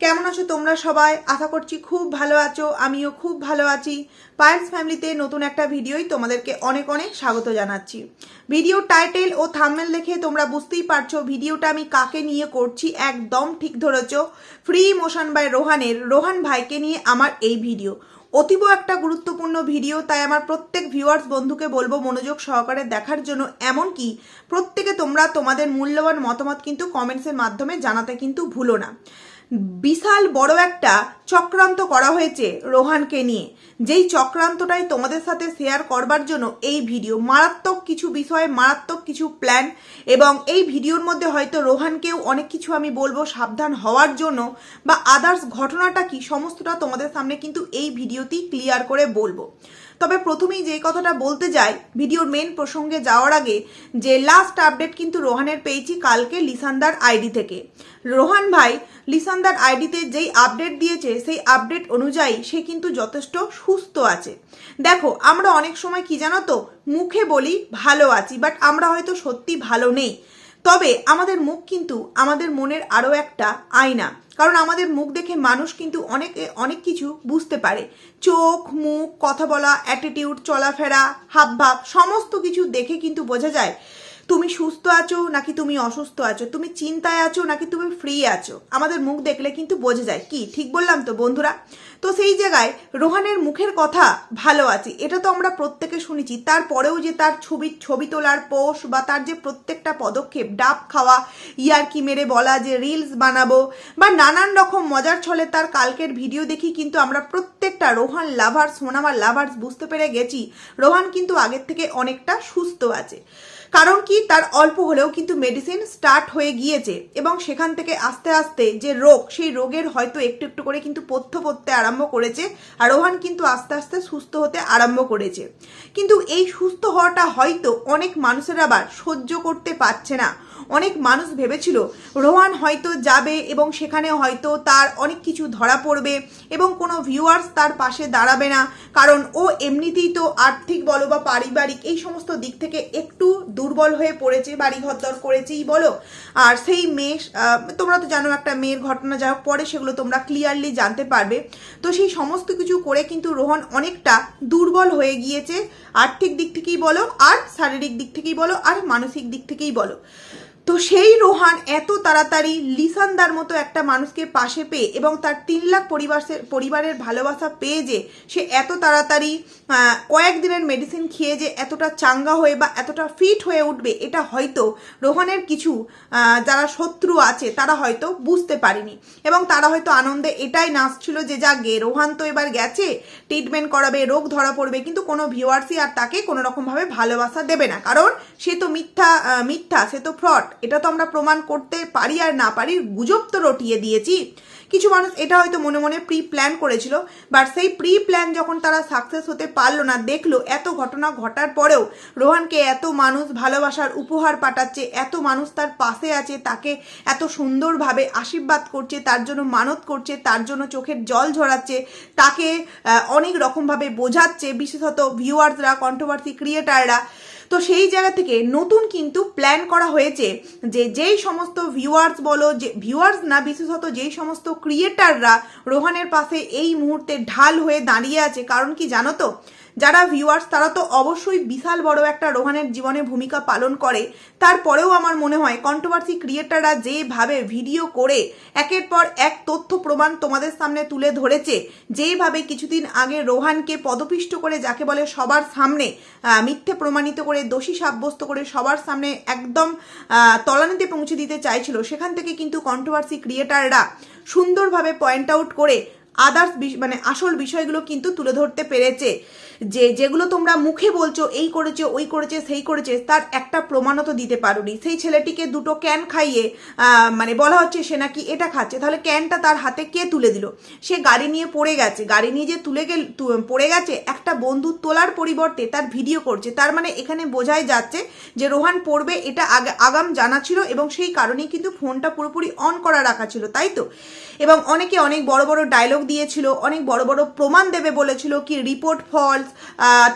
কেমন আছো তোমরা সবাই? আশা করছি খুব ভালো আছো, আমিও খুব ভালো আছি। পায়েলস ফ্যামিলিতে নতুন একটা ভিডিওই তোমাদেরকে অনেক অনেক স্বাগত জানাচ্ছি। ভিডিও টাইটেল ও থামেল দেখে তোমরা বুঝতেই পারছ ভিডিওটা আমি কাকে নিয়ে করছি, একদম ঠিক ধরেছ। ফ্রি মোশন বাই রোহানের রোহান ভাইকে নিয়ে আমার এই ভিডিও। অতীব একটা গুরুত্বপূর্ণ ভিডিও, তাই আমার প্রত্যেক ভিউয়ার্স বন্ধুকে বলব মনোযোগ সহকারে দেখার জন্য। এমনকি প্রত্যেকে তোমরা তোমাদের মূল্যবান মতামত কিন্তু কমেন্টসের মাধ্যমে জানাতে কিন্তু ভুলো না। বিশাল বড় একটা চক্রান্ত করা হয়েছে রোহানকে নিয়ে। যেই চক্রান্তটাই তোমাদের সাথে শেয়ার করবার জন্য এই ভিডিও মারাত্মক কিছু বিষয়ে, মারাত্মক কিছু প্ল্যান এবং এই ভিডিওর মধ্যে হয়তো রোহানকেও অনেক কিছু আমি বলব সাবধান হওয়ার জন্য বা আদার্স ঘটনাটা কি, সমস্তটা তোমাদের সামনে কিন্তু এই ভিডিওতেই ক্লিয়ার করে বলব। তবে প্রথমেই যে কথাটা বলতে যাই, ভিডিওর মেন প্রসঙ্গে যাওয়ার আগে যে লাস্ট আপডেট কিন্তু রোহানের পেয়েছি কালকে লিসান্দার আইডি থেকে। রোহান ভাই লিসান্দার আইডিতে যেই আপডেট দিয়েছে, সেই আপডেট অনুযায়ী সে কিন্তু যথেষ্ট সুস্থ আছে। দেখো, আমরা অনেক সময় কি জানো তো, মুখে বলি ভালো আছি বাট আমরা হয়তো সত্যি ভালো নেই। তবে আমাদের মুখ কিন্তু আমাদের মনের আরও একটা আয়না। কারণ আমাদের মুখ দেখে মানুষ কিন্তু অনেক অনেক কিছু বুঝতে পারে। চোখ, মুখ, কথা বলা অ্যাটিটিউড চলাফেরা, হাবভাব, সমস্ত কিছু দেখে কিন্তু বোঝা যায়, তুমি সুস্থ আছো নাকি তুমি অসুস্থ আছো? তুমি চিন্তায় আছো নাকি তুমি ফ্রি আছো? আমাদের মুখ দেখলে কিন্তু বোঝা যায়। কি? ঠিক বললাম তো বন্ধুরা? তো সেই জায়গায় রোহানের মুখের কথা ভালো আছে, এটা তো আমরা প্রত্যেকে শুনেছি। তারপরেও যে তার ছবি ছবি তোলার পোষ বা তার যে প্রত্যেকটা পদক্ষেপ, ডাব খাওয়া, ইয়ারকি মেরে বলা, যে রিলস বানাবো বা নানান রকম মজার ছলে তার কালকের ভিডিও দেখি কিন্তু আমরা প্রত্যেকটা রোহান লাভার্স সোনামার লাভার্স বুঝতে পেরে গেছি। রোহান কিন্তু আগের থেকে অনেকটা সুস্থ আছে। কারণ কি? তার অল্প হলেও কিন্তু মেডিসিন স্টার্ট হয়ে গিয়েছে এবং সেখান থেকে আস্তে আস্তে যে রোগ, সেই রোগের হয়তো একটু একটু করে কিন্তু পথ্য পড়তে আরম্ভ করেছে আর রোহান কিন্তু আস্তে আস্তে সুস্থ হতে আরম্ভ করেছে। কিন্তু এই সুস্থ হওয়াটা হয়তো অনেক মানুষের আবার সহ্য করতে পারছে না। অনেক মানুষ ভেবেছিল রোহান হয়তো যাবে এবং সেখানে হয়তো তার অনেক কিছু ধরা পড়বে এবং কোনো ভিউয়ার্স তার পাশে দাঁড়াবে না। কারণ ও এমনিতেই তো আর্থিক বলো বা পারিবারিক এই সমস্ত দিক থেকে একটু দুর্বল হয়ে পড়েছে, বাড়ি ঘরদর করেছেই বলো। আর সেই মেয়ে তোমরা তো জানো একটা মেয়ের ঘটনা, যা পরে সেগুলো তোমরা ক্লিয়ারলি জানতে পারবে। তো সেই সমস্ত কিছু করে কিন্তু রোহন অনেকটা দুর্বল হয়ে গিয়েছে। আর্থিক দিক থেকেই বলো, আর শারীরিক দিক থেকেই বলো, আর মানসিক দিক থেকেই বলো। তো সেই রোহান এত তাড়াতাড়ি লিসানদার মতো একটা মানুষকে পাশে পেয়ে এবং তার তিন লাখ পরিবারের পরিবারের ভালোবাসা পেয়ে যে সে এত তাড়াতাড়ি কয়েকদিনের মেডিসিন খেয়ে যে এতটা চাঙ্গা হয়ে বা এতটা ফিট হয়ে উঠবে, এটা হয়তো রোহানের কিছু যারা শত্রু আছে তারা হয়তো বুঝতে পারেনি। এবং তারা হয়তো আনন্দে এটাই নাচছিল যে যা গে, রোহান তো এবার গেছে ট্রিটমেন্ট করাবে, রোগ ধরা পড়বে, কিন্তু কোনো ভিউয়ার্সই আর তাকে কোনো রকমভাবে ভালোবাসা দেবে না। কারণ সে তো মিথ্যা মিথ্যা, সে তো ফ্রড এটা তো আমরা প্রমাণ করতে পারি আর না পারি, গুজব তো রটিয়ে দিয়েছি। কিছু মানুষ এটা হয়তো মনে মনে প্রি প্ল্যান করেছিল বাট সেই প্রি প্ল্যান যখন তারা সাকসেস হতে পারল না, দেখল এত ঘটনা ঘটার পরেও রোহানকে এত মানুষ ভালোবাসার উপহার পাঠাচ্ছে, এত মানুষ তার পাশে আছে, তাকে এত সুন্দরভাবে আশীর্বাদ করছে, তার জন্য মানত করছে, তার জন্য চোখের জল ঝরাচ্ছে, তাকে অনেক রকমভাবে বোঝাচ্ছে, বিশেষত ভিউয়ার্সরা কন্ট্রোভার্সি ক্রিয়েটাররা তো সেই জায়গা থেকে নতুন কিন্তু প্ল্যান করা হয়েছে যে যেই সমস্ত ভিউয়ার্স বলো, যে ভিউয়ার্স না, বিশেষত যেই সমস্ত ক্রিয়েটাররা রোহানের পাশে এই মুহূর্তে ঢাল হয়ে দাঁড়িয়ে আছে। কারণ কি জানো তো? যারা ভিউয়ার্স তারা তো অবশ্যই বিশাল বড় একটা রোহানের জীবনে ভূমিকা পালন করে। তারপরেও আমার মনে হয় কন্ট্রোভার্সি ক্রিয়েটাররা যেভাবে ভিডিও করে, একের পর এক তথ্য প্রমাণ তোমাদের সামনে তুলে ধরেছে, যেভাবে কিছুদিন আগে রোহানকে পদপিষ্ট করে যাকে বলে সবার সামনে মিথ্যে প্রমাণিত করে, দোষী সাব্যস্ত করে সবার সামনে একদম তলানিতে পৌঁছে দিতে চাইছিল, সেখান থেকে কিন্তু কন্ট্রোভার্সি ক্রিয়েটাররা সুন্দরভাবে পয়েন্ট আউট করে আদার্স মানে আসল বিষয়গুলো কিন্তু তুলে ধরতে পেরেছে। যে, যেগুলো তোমরা মুখে বলছো, এই করেছে, ওই করেছে, সেই করেছে, তার একটা প্রমাণও তো দিতে পারোনি। সেই ছেলেটিকে দুটো ক্যান খাইয়ে মানে বলা হচ্ছে সে নাকি এটা খাচ্ছে। তাহলে ক্যানটা তার হাতে কে তুলে দিল? সে গাড়ি নিয়ে পড়ে গেছে। গাড়ি নিয়ে যে তুলে গেল পড়ে গেছে, একটা বন্ধু তোলার পরিবর্তে তার ভিডিও করছে। তার মানে এখানে বোঝাই যাচ্ছে যে, রোহান পড়বে এটা আগ- আগাম জানা ছিল এবং সেই কারণেই কিন্তু ফোনটা পুরোপুরি অন করা রাখা ছিল, তাই তো? এবং অনেকে অনেক বড় বড় ডায়লগ দিয়েছিল, অনেক বড় বড় প্রমাণ দেবে বলেছিল কি রিপোর্ট ফলস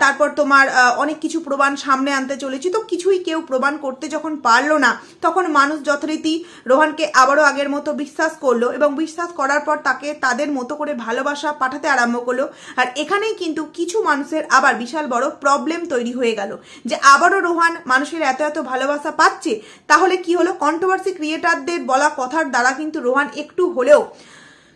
তারপর তোমার অনেক কিছু প্রমাণ সামনে আনতে চলেছি। তো কিছুই কেউ প্রমাণ করতে যখন পারল না, তখন মানুষ যথারীতি রোহানকে আবারও আগের মতো বিশ্বাস করল এবং বিশ্বাস করার পর তাকে তাদের মতো করে ভালোবাসা পাঠাতে আরম্ভ করল। আর এখানেই কিন্তু কিছু মানুষের আবার বিশাল বড় প্রবলেম তৈরি হয়ে গেল। যে আবারও রোহান মানুষের এত এত ভালোবাসা পাচ্ছে, তাহলে কি হলো? কন্ট্রোভার্সি ক্রিয়েটারদের বলা কথার দ্বারা কিন্তু রোহান একটু হলেও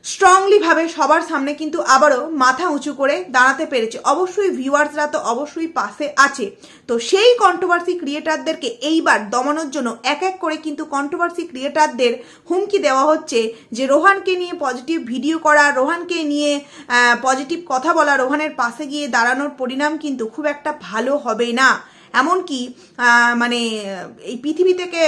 স্ট্রংলি ভাবে সবার সামনে কিন্তু আবারও মাথা উঁচু করে দাঁড়াতে পেরেছে। অবশ্যই ভিউয়ার্সরা তো অবশ্যই পাশে আছে। তো সেই কন্ট্রোভার্সি ক্রিয়েটারদেরকে এইবার দমানোর জন্য এক এক করে কিন্তু কন্ট্রোভার্সি ক্রিয়েটারদের হুমকি দেওয়া হচ্ছে যে রোহানকে নিয়ে পজিটিভ ভিডিও করা, রোহানকে নিয়ে পজিটিভ কথা বলা, রোহানের পাশে গিয়ে দাঁড়ানোর পরিণাম কিন্তু খুব একটা ভালো হবে না। এমনকি মানে এই পৃথিবী থেকে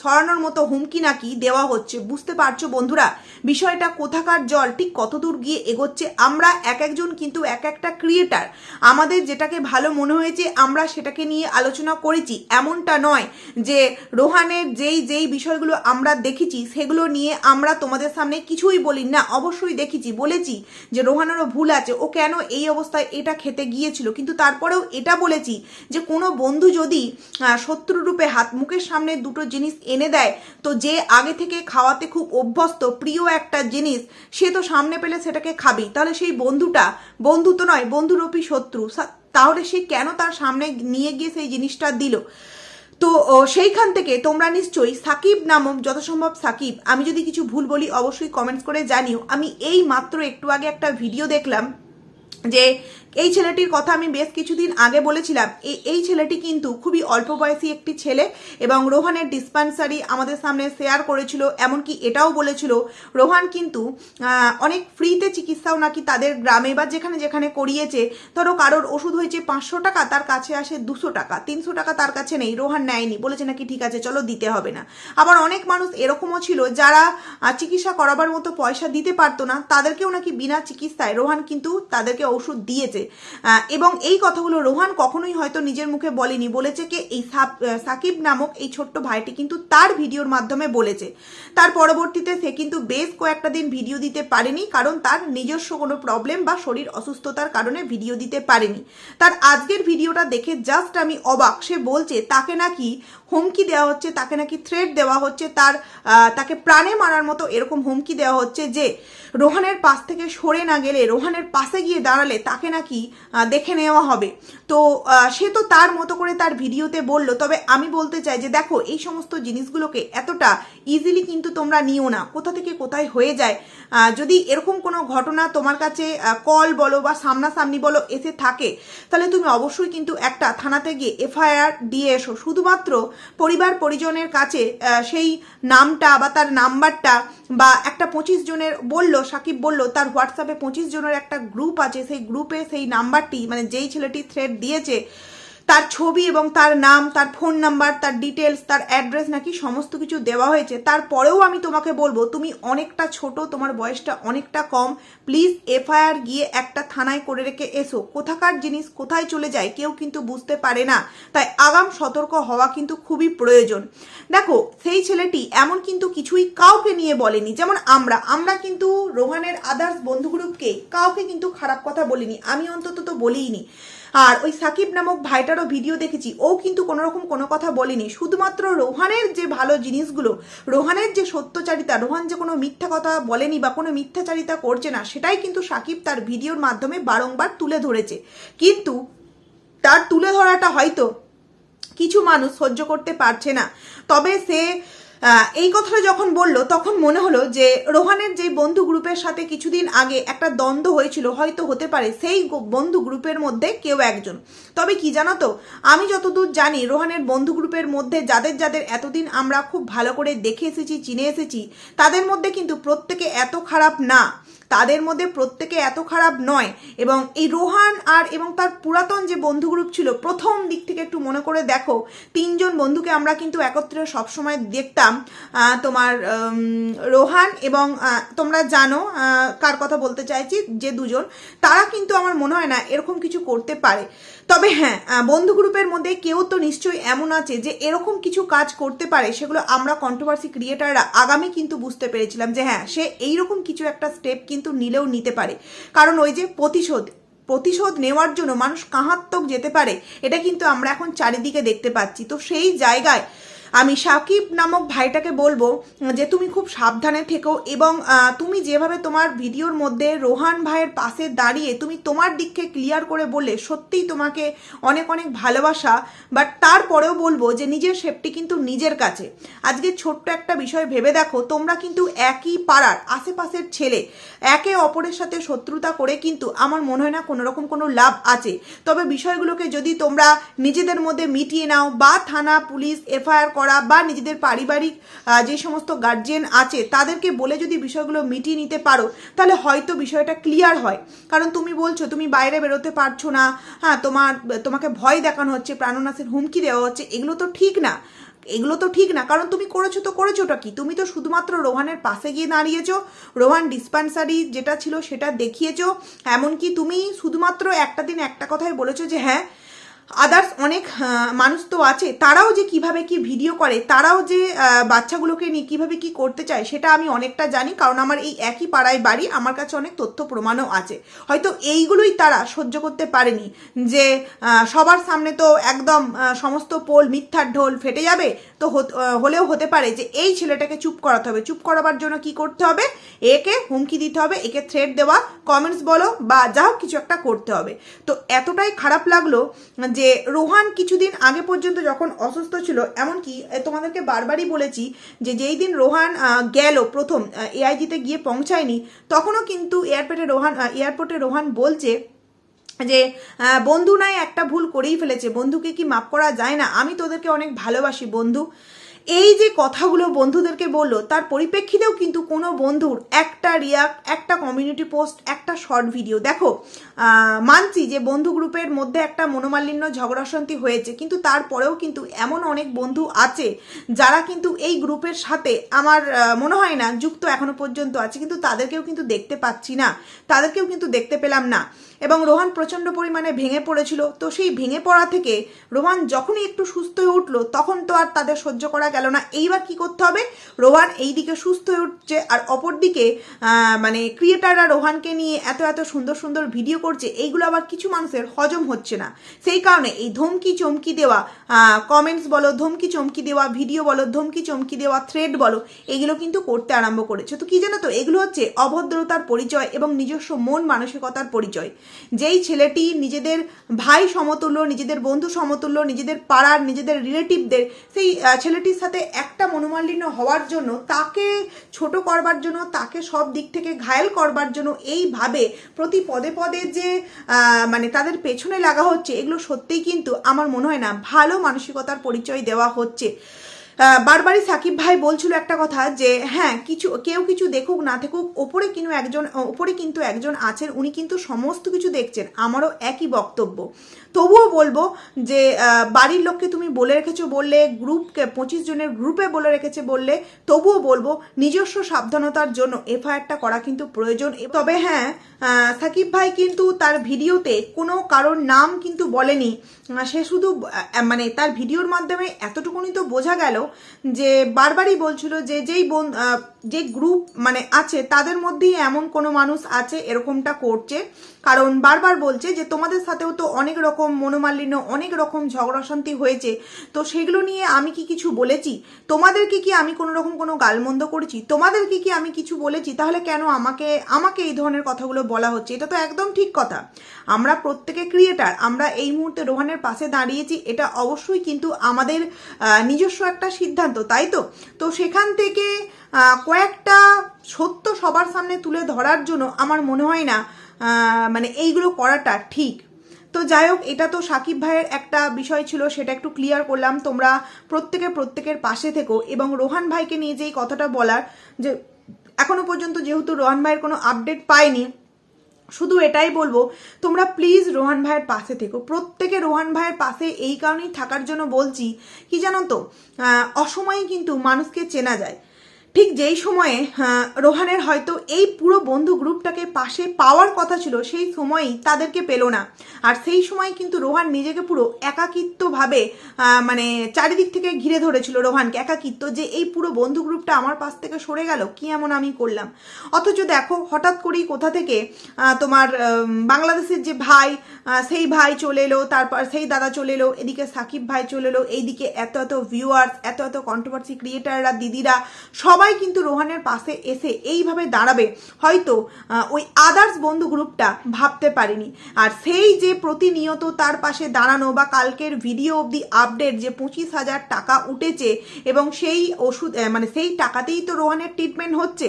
সরানোর মতো হুমকি নাকি দেওয়া হচ্ছে? বুঝতে পারছ বন্ধুরা, বিষয়টা কোথাকার জল? ঠিক কতদূর গিয়ে এগোচ্ছে? আমরা এক একজন কিন্তু এক একটা ক্রিয়েটার আমাদের যেটাকে ভালো মনে হয়েছে, আমরা সেটাকে নিয়ে আলোচনা করেছি। এমনটা নয় যে রোহানের যেই যেই বিষয়গুলো আমরা দেখেছি, সেগুলো নিয়ে আমরা তোমাদের সামনে কিছুই বলি না। অবশ্যই দেখেছি, বলেছি যে রোহানেরও ভুল আছে। ও কেন এই অবস্থায় এটা খেতে গিয়েছিল? কিন্তু তারপরেও এটা বলেছি যে কোনো বন্ধু যদি শত্রুরূপে হাত, মুখের সামনে দুটো জিনিস এনে দেয়। তো যে আগে থেকে খাওয়াতে খুব অভ্যস্ত, প্রিয় একটা জিনিস, সে তো সামনে পেলে সেটাকে খাবেই। তাহলে সেই বন্ধুটা, বন্ধু তো নয় বন্ধুরূপী শত্রু তাহলে সে কেন তার সামনে নিয়ে গিয়ে সেই জিনিসটা দিল? তো সেইখান থেকে তোমরা নিশ্চয়ই সাকিব নামক যত সম্ভব সাকিব, আমি যদি কিছু ভুল বলি অবশ্যই কমেন্টস করে জানিও। আমি এই মাত্র একটু আগে একটা ভিডিও দেখলাম যে এই ছেলেটির কথা আমি বেশ কিছুদিন আগে বলেছিলাম এই এই ছেলেটি কিন্তু খুবই অল্প বয়সী একটি ছেলে এবং রোহানের ডিসপেন্সারি আমাদের সামনে শেয়ার করেছিল, এমনকি এটাও বলেছিল, রোহান কিন্তু অনেক ফ্রিতে চিকিৎসাও নাকি তাদের গ্রামে বা যেখানে যেখানে করিয়েছে। ধরো কারোর ওষুধ হয়েছে পাঁচশো টাকা, তার কাছে আসে দুশো টাকা, তিনশো টাকা তার কাছে নেই, রোহান নেয়নি, বলেছে নাকি ঠিক আছে, চলো দিতে হবে না। আবার অনেক মানুষ এরকমও ছিল যারা চিকিৎসা করাবার মতো পয়সা দিতে পারতো না, তাদেরকেও নাকি বিনা চিকিৎসায় রোহান কিন্তু তাদেরকে ওষুধ দিয়েছে। এবং এই কথাগুলো রোহান কখনোই হয়তো নিজের মুখে বলেনি। বলেছে কি, এই সাকিব নামক এই ছোট্ট ভাইটি কিন্তু তার ভিডিওর মাধ্যমে বলেছে। তার পরবর্তীতে সে কিন্তু বেশ কয়েকটা দিন ভিডিও দিতে পারেনি, কারণ তার নিজস্ব কোনো প্রবলেম বা শরীর অসুস্থতার কারণে ভিডিও দিতে পারেনি। তার আজকের ভিডিওটা দেখে জাস্ট আমি অবাক। সে বলছে, তাকে নাকি হুমকি দেওয়া হচ্ছে, তাকে নাকি থ্রেট দেওয়া হচ্ছে, তার তাকে প্রাণে মারার মতো এরকম হুমকি দেওয়া হচ্ছে যে, রোহানের পাশ থেকে সরে না গেলে, রোহানের পাশে গিয়ে দাঁড়ালে তাকে নাকি আহ, দেখে নেওয়া হবে। তো সে তো তার মতো করে তার ভিডিওতে বলল তবে আমি বলতে চাই যে দেখো এই সমস্ত জিনিসগুলোকে এতটা ইজিলি কিন্তু তোমরা নিও না। কোথা থেকে কোথায় হয়ে যায়? যদি এরকম কোনো ঘটনা তোমার কাছে কল বলো বা সামনাসামনি বলো এসে থাকে, তাহলে তুমি অবশ্যই কিন্তু একটা থানাতে গিয়ে এফআইআর দিয়ে এসো। শুধুমাত্র পরিবার পরিজনের কাছে সেই নামটা বা তার নাম্বারটা বা একটা পঁচিশ জনের বলল, সাকিব বলল, তার হোয়াটসঅ্যাপে পঁচিশ জনের একটা গ্রুপ আছে, সেই গ্রুপে সেই নাম্বারটি মানে যেই ছেলেটি থ্রেড দিয়েছে তার ছবি এবং তার নাম, তার ফোন নাম্বার তার ডিটেলস তার অ্যাড্রেস নাকি সমস্ত কিছু দেওয়া হয়েছে। তারপরেও আমি তোমাকে বলব, তুমি অনেকটা ছোট, তোমার বয়সটা অনেকটা কম। প্লিজ এফআইআর গিয়ে একটা থানায় করে রেখে এসো। কোথাকার জিনিস কোথায় চলে যায় কেউ কিন্তু বুঝতে পারে না। তাই আগাম সতর্ক হওয়া কিন্তু খুবই প্রয়োজন। দেখো, সেই ছেলেটি এমন কিন্তু কিছুই কাউকে নিয়ে বলেনি। যেমন আমরা আমরা কিন্তু রোহানের আদার্স বন্ধু গ্রুপকে কাউকে কিন্তু খারাপ কথা বলিনি। আমি অন্তত তো বলিনি আর ওই সাকিব নামক ভাইটারও ভিডিও দেখেছি। ও কিন্তু কোনো রকম কোনো কথা বলেনি। শুধুমাত্র রোহানের যে ভালো জিনিসগুলো, রোহানের যে সত্যচারিতা, রোহান যে কোনো মিথ্যা কথা বলেনি বা কোনো মিথ্যাচারিতা করছে না, সেটাই কিন্তু সাকিব তার ভিডিওর মাধ্যমে বারংবার তুলে ধরেছে। কিন্তু তার তুলে ধরাটা হয়তো কিছু মানুষ সহ্য করতে পারছে না। তবে সে এই কথাটা যখন বলল, তখন মনে হলো যে রোহানের যে বন্ধু গ্রুপের সাথে কিছুদিন আগে একটা দ্বন্দ্ব হয়েছিল, হয়তো হতে পারে সেই বন্ধু গ্রুপের মধ্যে কেউ একজন। তবে কি জানো তো, আমি যতদূর জানি রোহানের বন্ধু গ্রুপের মধ্যে যাদের যাদের এতদিন আমরা খুব ভালো করে দেখে এসেছি, চিনে এসেছি, তাদের মধ্যে কিন্তু প্রত্যেকে এত খারাপ না। তাদের মধ্যে প্রত্যেকে এত খারাপ নয়। এবং এই রোহান আর এবং তার পুরাতন যে বন্ধু গ্রুপ ছিল, প্রথম দিক থেকে একটু মনে করে দেখো, তিনজন বন্ধুকে আমরা কিন্তু একত্রে সবসময় দেখতাম। তোমার রোহান এবং তোমরা জানো কার কথা বলতে চাইছি, যে দুজন। তারা কিন্তু আমার মনে হয় না এরকম কিছু করতে পারে। তবে হ্যাঁ বন্ধু গ্রুপের মধ্যে কেউ তো নিশ্চয়ই এমন আছে যে এরকম কিছু কাজ করতে পারে, সেগুলো আমরা কন্ট্রোভার্সি ক্রিয়েটাররা আগামী কিন্তু বুঝতে পেরেছিলাম যে হ্যাঁ সে এইরকম কিছু একটা স্টেপ কিন্তু কিন্তু নিলেও নিতে পারে। কারণ ওই যে প্রতিশোধ প্রতিশোধ নেওয়ার জন্য মানুষ কাহাত্মক যেতে পারে, এটা কিন্তু আমরা এখন চারিদিকে দেখতে পাচ্ছি। তো সেই জায়গায় আমি সাকিব নামক ভাইটাকে বলব, যে তুমি খুব সাবধানে থেকো এবং তুমি যেভাবে তোমার ভিডিওর মধ্যে রোহান ভাইয়ের পাশে দাঁড়িয়ে তুমি তোমার দিককে ক্লিয়ার করে বললে সত্যিই তোমাকে অনেক অনেক ভালোবাসা। বাট তারপরেও বলব যে নিজের সেফটি কিন্তু নিজের কাছে। আজকে ছোট্ট একটা বিষয় ভেবে দেখো, তোমরা কিন্তু একই পাড়ার আশেপাশের ছেলে, একে অপরের সাথে শত্রুতা করে কিন্তু আমার মনে হয় না কোনো রকম কোনো লাভ আছে। তবে বিষয়গুলোকে যদি তোমরা নিজেদের মধ্যে মিটিয়ে নাও বা থানা, পুলিশ, এফআইআর করা বা নিজেদের পারিবারিক যে সমস্ত গার্জিয়ান আছে, তাদেরকে বলে যদি বিষয়গুলো মিটিয়ে নিতে পারো, তাহলে হয়তো বিষয়টা ক্লিয়ার হয়। কারণ তুমি বলছো, তুমি বাইরে বেরোতে পারছ না। হ্যাঁ তোমার, তোমাকে ভয় দেখানো হচ্ছে, প্রাণনাশের হুমকি দেওয়া হচ্ছে, এগুলো তো ঠিক না। এগুলো তো ঠিক না, কারণ তুমি করেছ তো করেছোটা কি? তুমি তো শুধুমাত্র রোহানের পাশে গিয়ে দাঁড়িয়েছো, রোহান ডিসপেন্সারি যেটা ছিল সেটা দেখিয়েছো। এমনকি তুমি শুধুমাত্র একটা দিন একটা কথাই বলেছ যে হ্যাঁ আদার্স অনেক মানুষ তো আছে, তারাও যে কীভাবে কি ভিডিও করে, তারাও যে বাচ্চাগুলোকে নিয়ে কীভাবে কি করতে চায়, সেটা আমি অনেকটা জানি, কারণ আমার এই একই পাড়ায় বাড়ি, আমার কাছে অনেক তথ্য প্রমাণও আছে। হয়তো এইগুলোই তারা সহ্য করতে পারেনি, যে সবার সামনে তো একদম সমস্ত পোল মিথ্যার ঢোল ফেটে যাবে, তো হলেও হতে পারে যে, এই ছেলেটাকে চুপ করাতে হবে। চুপ করাবার জন্য কি করতে হবে? একে হুমকি দিতে হবে, একে থ্রেট দেওয়া কমেন্টস বলো, বা যা হোক কিছু একটা করতে হবে। তো এতটাই খারাপ লাগল যে রোহান কিছুদিন আগে পর্যন্ত যখন অসুস্থ ছিল, এমনকি তোমাদেরকে বারবারই বলেছি যে যেই দিন রোহান গেল প্রথম এআইজিতে গিয়ে পৌঁছায়নি, তখনও কিন্তু এয়ারপোর্টে রোহান এয়ারপোর্টে রোহান বলছে যে বন্ধু নাই, একটা ভুল করেই ফেলেছে, বন্ধুকে কি মাফ করা যায় না? আমি তোদেরকে অনেক ভালোবাসি, বন্ধু। এই যে কথাগুলো বন্ধুদেরকে বলল, তার পরিপ্রেক্ষিতেও কিন্তু কোনো বন্ধুর একটা রিয়াক্ট একটা কমিউনিটি পোস্ট, একটা শর্ট ভিডিও। দেখো মানছি যে বন্ধু গ্রুপের মধ্যে একটা মনোমালিন্য ঝগড়াশান্তি হয়েছে, কিন্তু তারপরেও কিন্তু এমন অনেক বন্ধু আছে যারা কিন্তু এই গ্রুপের সাথে আমার মনে হয় না যুক্ত এখনও পর্যন্ত আছে, কিন্তু তাদেরকেও কিন্তু দেখতে পাচ্ছি না, তাদেরকেও কিন্তু দেখতে পেলাম না। এবং রোহান প্রচণ্ড পরিমাণে ভেঙে পড়েছিল, তো সেই ভেঙে পড়া থেকে রোহান যখনই একটু সুস্থ হয়ে উঠল, তখন তো আর তাদের সহ্য করা গেল না। এইবার কি করতে হবে? রোহান এই দিকে সুস্থ হয়ে উঠছে, আর অপর দিকে মানে ক্রিয়েটাররা রোহানকে নিয়ে এত এত সুন্দর সুন্দর ভিডিও করছে এইগুলো আবার কিছু মানুষের হজম হচ্ছে না। সেই কারণে এই ধমকি চমকি দেওয়া কমেন্টস বলো, ধমকি চমকি দেওয়া ভিডিও বলো, ধমকি চমকি দেওয়া থ্রেড বলো, এগুলো কিন্তু করতে আরম্ভ করেছে। তো কি জানো তো, এগুলো হচ্ছে অভদ্রতার পরিচয় এবং নিজস্ব মন মানসিকতার পরিচয়। যেই ছেলেটি নিজেদের ভাই সমতুল্য, নিজেদের বন্ধু সমতুল্য, নিজেদের পাড়ার, নিজেদের রিলেটিভদের, সেই ছেলেটির সাথে একটা মনোমালিন্য হওয়ার জন্য, তাকে ছোট করবার জন্য, তাকে সব দিক থেকে ঘায়েল করবার জন্য, এইভাবে প্রতি পদে পদে যে মানে তাদের পেছনে লাগা হচ্ছে, এগুলো সত্যিই কিন্তু আমার মনে হয় না, ভালো মানসিকতার পরিচয় দেওয়া হচ্ছে। বারবারই সাকিব ভাই বলছিল একটা কথা যে হ্যাঁ কিছু, কেউ কিছু দেখুক, না থাকুক ওপরে কিন্তু একজন, ওপরে কিন্তু একজন আছেন, উনি কিন্তু সমস্ত কিছু দেখছেন, আমারও একই বক্তব্য। তবুও বলব যে বাড়ির লোককে তুমি বলে রেখেছো বললে গ্রুপকে পঁচিশ জনের গ্রুপে বলে রেখেছে বললে, তবুও বলব নিজস্ব সাবধানতার জন্য এফআইআরটা করা কিন্তু প্রয়োজন। তবে হ্যাঁ সাকিব ভাই কিন্তু তার ভিডিওতে কোনো কারোর নাম কিন্তু বলেনি। সে শুধু মানে তার ভিডিওর মাধ্যমে এতটুকুনি তো বোঝা গেল যে বারবারই বলছিল যে যেই বোন যে গ্রুপ মানে আছে তাদের মধ্যেই এমন কোনো মানুষ আছে এরকমটা করছে। কারণ বারবার বলছে যে তোমাদের সাথেও তো অনেক রকম মনোমালিন্য, অনেক রকম ঝগড়াশান্তি হয়েছে। তো সেগুলো নিয়ে আমি কি কিছু বলেছি? তোমাদেরকে কি আমি কোনো রকম কোনো গালমন্দ করেছি? তোমাদেরকে কি আমি কিছু বলেছি? তাহলে কেন আমাকে আমাকে এই ধরনের কথাগুলো বলা হচ্ছে? এটা তো একদম ঠিক কথা। আমরা প্রত্যেকে ক্রিয়েটার আমরা এই মুহূর্তে রোহানের পাশে দাঁড়িয়েছি, এটা অবশ্যই কিন্তু আমাদের নিজস্ব একটা সিদ্ধান্ত, তাই তো? তো সেখান থেকে কয়েকটা সত্য সবার সামনে তুলে ধরার জন্য আমার মনে হয় না মানে এইগুলো করাটা ঠিক। তো যাই হোক, এটা তো সাকিব ভাইয়ের একটা বিষয় ছিল, সেটা একটু ক্লিয়ার করলাম। তোমরা প্রত্যেকে প্রত্যেকের পাশে থেকো এবং রোহান ভাইকে নিয়ে যে এই কথাটা বলার, যে এখনও পর্যন্ত যেহেতু রোহান ভাইয়ের কোনো আপডেট পাইনি, শুধু এটাই বলব, তোমরা প্লিজ রোহান ভাইয়ের পাশে থেকো। প্রত্যেকে রোহান ভাইয়ের পাশে এই কারণেই থাকার জন্য বলছি, কি জানো তো অসময়ে কিন্তু মানুষকে চেনা যায়। ঠিক যেই সময়ে রোহানের হয়তো এই পুরো বন্ধু গ্রুপটাকে পাশে পাওয়ার কথা ছিল, সেই সময়ই তাদেরকে পেল না। আর সেই সময় কিন্তু রোহান নিজেকে পুরো একাকিত্বভাবে মানে চারিদিক থেকে ঘিরে ধরেছিল রোহানকে। একাকিত্ব যে এই পুরো বন্ধু গ্রুপটা আমার পাশ থেকে সরে গেল, কি এমন আমি করলাম? অথচ দেখো, হঠাৎ করেই কোথা থেকে তোমার বাংলাদেশের যে ভাই সেই ভাই চলে এলো, তারপর সেই দাদা চলে এলো, এদিকে সাকিব ভাই চলে এলো, এইদিকে এত এত ভিউয়ার্স এত এত কন্ট্রোভার্সি ক্রিয়েটাররা দিদিরা সবাই কিন্তু রোহানের পাশে এসে এইভাবে দাঁড়াবে। হয়তো ওই আদার্স বন্ধু গ্রুপটা ভাবতে পারেনি। আর সেই যে প্রতিনিয়ত তার পাশে দাঁড়ানো বা কালকের ভিডিও অব দি আপডেট যে পঁচিশ হাজার টাকা উঠেছে এবং সেই ওষুধ মানে সেই টাকাতেই তো রোহানের ট্রিটমেন্ট হচ্ছে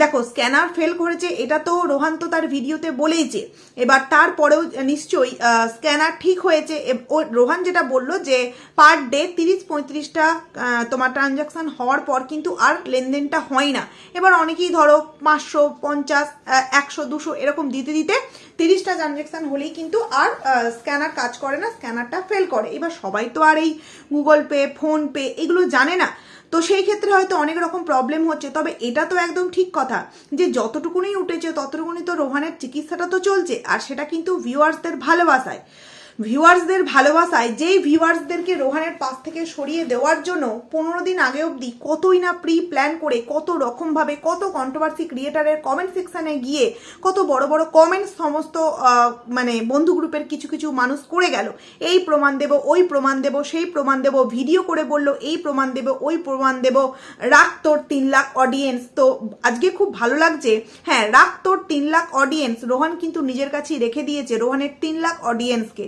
দেখো স্ক্যানার ফেল করেছে, এটা তো রোহান তো তার ভিডিওতে বলেইছে। এবার তারপরেও নিশ্চয়ই স্ক্যানার ঠিক হয়েছে। ও, রোহান যেটা বলল যে পার ডে তিরিশ পঁয়ত্রিশটা তোমার ট্রানজাকশন হওয়ার পর কিন্তু আর লেনদেনটা হয় না। এবার অনেকেই ধরো, পাঁচশো, পঞ্চাশ একশো, দুশো এরকম দিতে দিতে তিরিশটা ট্রানজাকশন হলেই কিন্তু আর স্ক্যানার কাজ করে না স্ক্যানারটা ফেল করে। এবার সবাই তো আর এই গুগল পে ফোন পে এগুলো জানে না। তো সেই ক্ষেত্রে হয়তো অনেক রকম প্রবলেম হচ্ছে। তবে এটা তো একদম ঠিক কথা যে যতটুকুনি উঠেছে ততটুকুনি তো রোহানের চিকিৎসাটা তো চলছে, আর সেটা কিন্তু ভিউয়ার্সদের ভালোবাসায়। ভিউয়ার্সদের ভালোবাসায়, যেই ভিউয়ার্সদেরকে রোহানের পাশ থেকে সরিয়ে দেওয়ার জন্য পনেরো দিন আগে অবধি কতই না প্রি প্ল্যান করে, কত রকমভাবে, কত কন্ট্রোভার্সি ক্রিয়েটারের কমেন্ট সেকশনে গিয়ে কত বড় বড় কমেন্টস সমস্ত মানে বন্ধু গ্রুপের কিছু কিছু মানুষ করে গেল। এই প্রমাণ দেব, ওই প্রমাণ দেব, সেই প্রমাণ দেব ভিডিও করে বলল, এই প্রমাণ দেব, ওই প্রমাণ দেব। রাখ তোর তিন লাখ অডিয়েন্স তো আজকে খুব ভালো লাগছে। হ্যাঁ রাখ তোর তিন লাখ অডিয়েন্স রোহান কিন্তু নিজের কাছেই রেখে দিয়েছে, রোহানের তিন লাখ অডিয়েন্সকে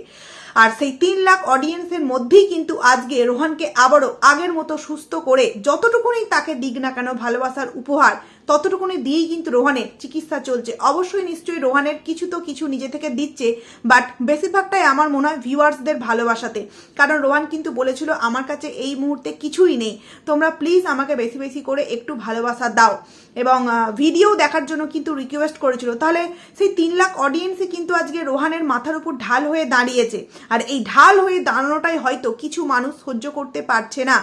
আর সেই তিন লাখ অডিয়েন্সের মধ্যেই কিন্তু আজকে রোহানকে আবারও আগের মতো সুস্থ করে যতটুকুনি তাকে দিক না কেন ভালোবাসার উপহার ততটুকুনি দিয়েই কিন্তু রোহানের চিকিৎসা চলছে। অবশ্যই নিশ্চয়ই রোহানের কিছু তো কিছু নিজে থেকে দিচ্ছে বাট বেশিরভাগটাই আমার মনে হয় ভিউয়ার্সদের ভালোবাসাতে। কারণ রোহান কিন্তু বলেছিল, আমার কাছে এই মুহূর্তে কিছুই নেই। তোমরা প্লিজ আমাকে বেশি বেশি করে একটু ভালোবাসা দাও। এবং ভিডিও দেখার জন্য কিন্তু রিকোয়েস্ট করেছিল। তাহলে সেই তিন লাখ অডিয়েন্সই কিন্তু আজকে রোহানের মাথার উপর ঢাল হয়ে দাঁড়িয়েছে। আর এই ঢাল হয়ে দাঁড়ানোটাই হয়তো কিছু মানুষ সহ্য করতে পারছে না।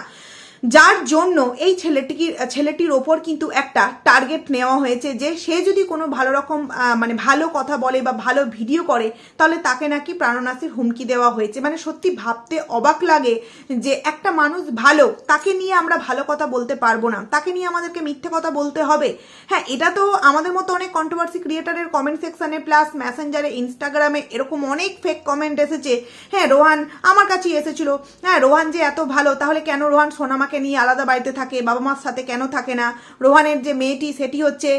যার জন্য এই ছেলেটিকে, ছেলেটির ওপর কিন্তু একটা টার্গেট নেওয়া হয়েছে যে সে যদি কোনো ভালো রকম মানে ভালো কথা বলে বা ভালো ভিডিও করে, তাহলে তাকে নাকি প্রাণনাশের হুমকি দেওয়া হয়েছে। মানে সত্যি ভাবতে অবাক লাগে যে একটা মানুষ ভালো, তাকে নিয়ে আমরা ভালো কথা বলতে পারব না। তাকে নিয়ে আমাদেরকে মিথ্যে কথা বলতে হবে। হ্যাঁ এটা তো আমাদের মতো অনেক কন্ট্রোভার্সি ক্রিয়েটারের কমেন্ট সেকশনে প্লাস মেসেঞ্জারে ইনস্টাগ্রামে এরকম অনেক ফেক কমেন্ট এসেছে। হ্যাঁ রোহান আমার কাছেই এসেছিল। হ্যাঁ রোহান যে এত ভালো, তাহলে কেন রোহান সোনামাকে নিয়ে আলাদা বাড়িতে থাকে, বাবা মার সাথে কেন থাকে না? রোহানের যে মেয়েটি, সেটি হচ্ছে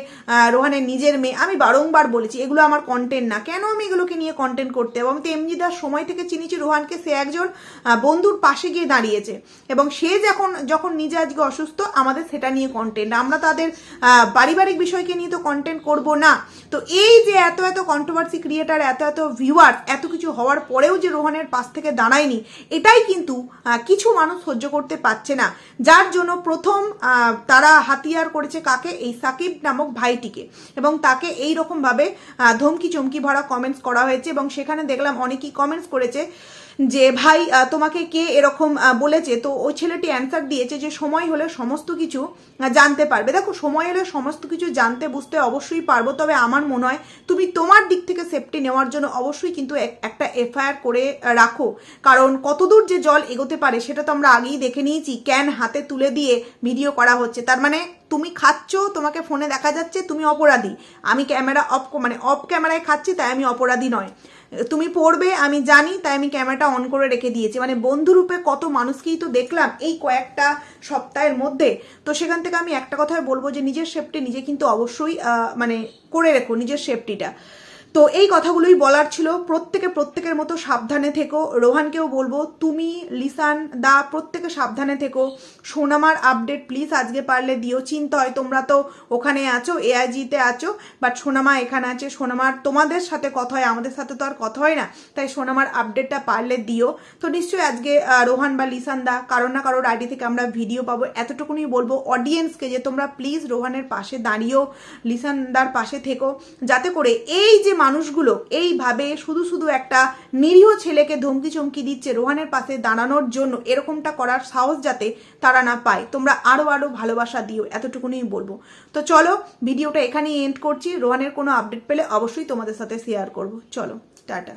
রোহানের নিজের মেয়ে। আমি বারংবার বলেছি, এগুলো আমার কন্টেন্ট না। কেন আমি এগুলোকে নিয়ে কন্টেন্ট করতে এবং তো এমজিদার সময় থেকে চিনিছি, রোহানকে সে একজন বন্ধুর পাশে গিয়ে দাঁড়িয়েছে। এবং সে যখন যখন নিজে আজকে অসুস্থ, আমাদের সেটা নিয়ে কন্টেন্ট আমরা তাদের পারিবারিক বিষয়কে নিয়ে তো কন্টেন্ট করব না। তো এই যে এত এত কন্ট্রোভার্সি ক্রিয়েটার এত এত ভিউয়ার এত কিছু হওয়ার পরেও যে রোহানের পাশ থেকে দাঁড়ায়নি, এটাই কিন্তু কিছু মানুষ সহ্য করতে পারছে না। যার জন্য প্রথম তারা হাতিয়ার করেছে কাকে? এই সাকিব নামক ভাইটিকে। এবং তাকে এই রকমভাবে ধমকি চমকি ভরা কমেন্টস করা হয়েছে এবং সেখানে দেখলাম অনেকেই কমেন্টস করেছে যে ভাই তোমাকে কে এরকম বলেছে, তো ওই ছেলেটি অ্যান্সার দিয়েছে যে সময় হলে সমস্ত কিছু জানতে পারবে। দেখো, সময় হলে সমস্ত কিছু জানতে, বুঝতে অবশ্যই পারব, তবে আমার মনে হয় তুমি তোমার দিক থেকে সেফটি নেওয়ার জন্য অবশ্যই কিন্তু এক- একটা এফআইআর করে রাখো। কারণ কতদূর যে জল এগোতে পারে, সেটা তো আমরা আগেই দেখে নিয়েছি। ক্যান হাতে তুলে দিয়ে ভিডিও করা হচ্ছে। তার মানে তুমি খাচ্ছ, তোমাকে ফোনে দেখা যাচ্ছে, তুমি অপরাধী। আমি ক্যামেরা অফ মানে অফ ক্যামেরায় খাচ্ছি, তাই আমি অপরাধী নয়। তুমি পড়বে, আমি জানি, তাই আমি ক্যামেরাটা অন করে রেখে দিয়েছি। মানে বন্ধুরূপে কত মানুষকেই তো দেখলাম এই কয়েকটা সপ্তাহের মধ্যে। তো সেখান থেকে আমি একটা কথাই বলব যে, নিজের সেফটি নিজে কিন্তু অবশ্যই মানে করে রেখো, নিজের সেফটিটা তো এই কথাগুলোই বলার ছিল। প্রত্যেকে প্রত্যেকের মতো সাবধানে থেকো। রোহানকেও বলব, তুমি, লিসান দা, প্রত্যেকে সাবধানে থেকো। সোনামার আপডেট প্লিজ আজকে পারলে দিও। চিন্তা হয় তোমরা তো ওখানে আছো, এআইজিতে আছো বাট সোনামা এখানে আছে। সোনামার তোমাদের সাথে কথা হয়, আমাদের সাথে তো আর কথা হয় না। তাই সোনামার আপডেটটা পারলে দিও। তো নিশ্চয়ই আজকে রোহান বা লিসান দা কারোর না কারোর আইডি থেকে আমরা ভিডিও পাবো। এতটুকুনি বলব অডিয়েন্সকে যে তোমরা প্লিজ রোহানের পাশে দাঁড়িয়েও, লিসান দার পাশে থেকো। যাতে করে এই যে মানুষগুলো এইভাবে শুধু শুধু একটা নিরীহ ছেলেকে ধমকি চমকি দিচ্ছে রোহানের পাশে দাঁড়ানোর জন্য, এরকমটা করার সাহস যাতে তারা না পায়। তোমরা আরও আরও ভালোবাসা দিও, এতটুকুনই বলব। তো চলো, ভিডিওটা এখানেই এন্ড করছি। রোহানের কোনো আপডেট পেলে অবশ্যই তোমাদের সাথে শেয়ার করব। চলো, টাটা।